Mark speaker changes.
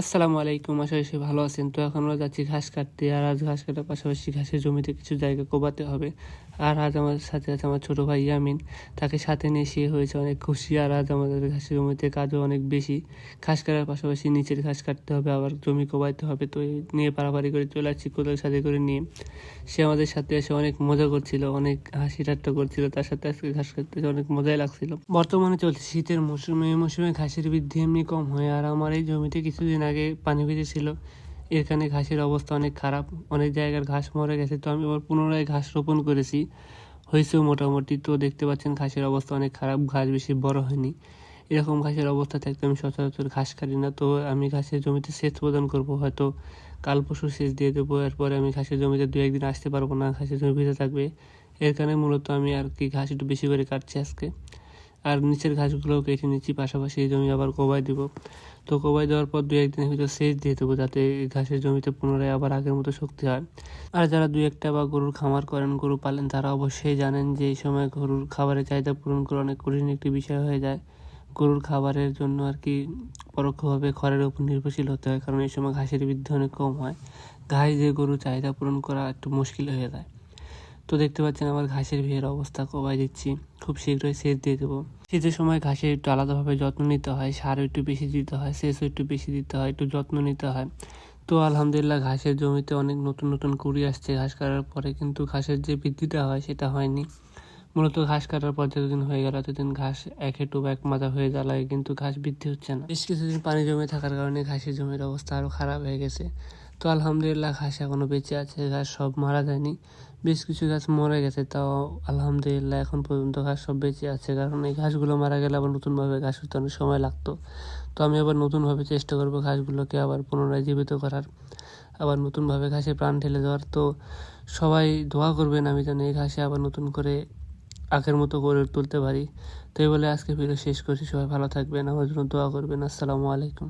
Speaker 1: আসসালামু আলাইকুম, আশা করি ভালো আছেন। তো এখন আমরা যাচ্ছি ঘাস কাটতে, আর আজ ঘাস কাটার পাশাপাশি ঘাসের জমিতে কিছু জায়গা কোবাতে হবে। আর আজ আমার সাথে আছে আমার ছোট ভাই ইয়ামিন। তাকে সাথে নিয়ে সে হয়েছে অনেক খুশি, আর আজ আমাদের ঘাসের জমিতে কাজও অনেক বেশি। ঘাস কাটার পাশাপাশি নিচের ঘাস কাটতে হবে, আবার জমি কোবাইতে হবে। তো নিয়ে পারাপারি করে চলে আসছি, কোদাল সাথে করে নিয়ে। সে আমাদের সাথে এসে অনেক মজা করছিল, অনেক হাসি ঠাট্টা করছিল। তার সাথে আজকে ঘাস কাটতে অনেক মজাই লাগছিল। বর্তমানে চলছে শীতের মৌসুমে। এই মৌসুমে ঘাসের বৃদ্ধি এমনি কম হয়, আর আমার এই জমিতে কিছুদিন আগে পানি ভিজে ছিল এখানে ঘাসের অবস্থা অনেক খারাপ। অনেক জায়গার ঘাস মরে গেছে। তো আমি আবার পুনরায় ঘাস রোপণ করেছি। হয়েছেও মোটামুটি। তো দেখতে পাচ্ছেন ঘাসের অবস্থা অনেক খারাপ। ঘাস বেশি বড় হয়নি। এরকম ঘাসের অবস্থা থাকতে আমি সচরাচর ঘাস কাটি না। তো আমি ঘাসের জমিতে সেচ প্রদান করব। হয়তো কাল পরশু সেচ দিয়ে দেবো। এরপরে আমি ঘাসের জমিতে দু একদিন আসতে পারব না। ঘাসের জমি ভিজে থাকবে। এর কারণে মূলত আমি আর কি ঘাস একটু বেশি করে কাটছি আজকে। আর নিচের ঘাসগুলোও কেটে নিচ্ছি, পাশাপাশি এই জমি আবার কোবাই দিব। তো কোবাই দেওয়ার পর দু একদিনের ভিতর সেচ দিয়ে দেবো, যাতে ঘাসের জমিতে পুনরায় আবার আগের মতো শক্তি হয়। আর যারা দুই একটা বা গরুর খামার করেন, গরু পালেন, তারা অবশ্যই জানেন যে এই সময় গরুর খাবারের চাহিদা পূরণ করা অনেক কঠিন একটি বিষয় হয়ে যায়। গরুর খাবারের জন্য আর কি পরোক্ষভাবে খড়ের উপর নির্ভরশীল হতে হয়, কারণ এই সময় ঘাসের বৃদ্ধি অনেক কম হয়। ঘাস দিয়ে গরুর চাহিদা পূরণ করা একটু মুশকিল হয়ে যায়। তো দেখতে পাচ্ছেন আমার ঘাসের ভিড়ের অবস্থা কমাই দিচ্ছি। খুব শীঘ্রই সেচ দিয়ে দেবো। শীতের সময় ঘাসের একটু আলাদাভাবে যত্ন নিতে হয় সার একটু বেশি দিতে হয়, সেচও একটু বেশি দিতে হয়, একটু যত্ন নিতে হয়। তো আলহামদুলিল্লাহ ঘাসের জমিতে অনেক নতুন নতুন কুড়ি আসছে, ঘাস কাটার পরে কিন্তু ঘাসের যে বৃদ্ধিটা হয় সেটা হয়নি। মূলত ঘাস কাটার পর যতদিন হয়ে গেল ততদিন ঘাস এক হেঁটু এক মাথা হয়ে জ্বালায়, কিন্তু ঘাস বৃদ্ধি হচ্ছে না। বেশ কিছুদিন পানি জমে থাকার কারণে ঘাসের জমির অবস্থা আরও খারাপ হয়ে গেছে। তো আলহামদুলিল্লাহ ঘাস এখনও বেঁচে আছে, ঘাস সব মারা যায়নি। বেশ কিছু গাছ মরে গেছে, তাও আলহামদুলিল্লাহ এখন পর্যন্ত ঘাস সব বেঁচে আছে, কারণ এই ঘাসগুলো মারা গেলে আবার নতুনভাবে ঘাস হতে অনেক সময় লাগতো। তো আমি আবার নতুনভাবে চেষ্টা করব ঘাসগুলোকে আবার পুনরায় জীবিত করার, আবার নতুনভাবে ঘাসে প্রাণ ঢেলে দেওয়ার। তো সবাই দোয়া করবেন আমি যেন এই ঘাসে আবার নতুন করে আগের মতো করে তুলতে পারি। তো এই বলে আজকে ভিডিও শেষ করছি, সবাই ভালো থাকবেন, আমার জন্য দোয়া করবেন, আসসালামু আলাইকুম।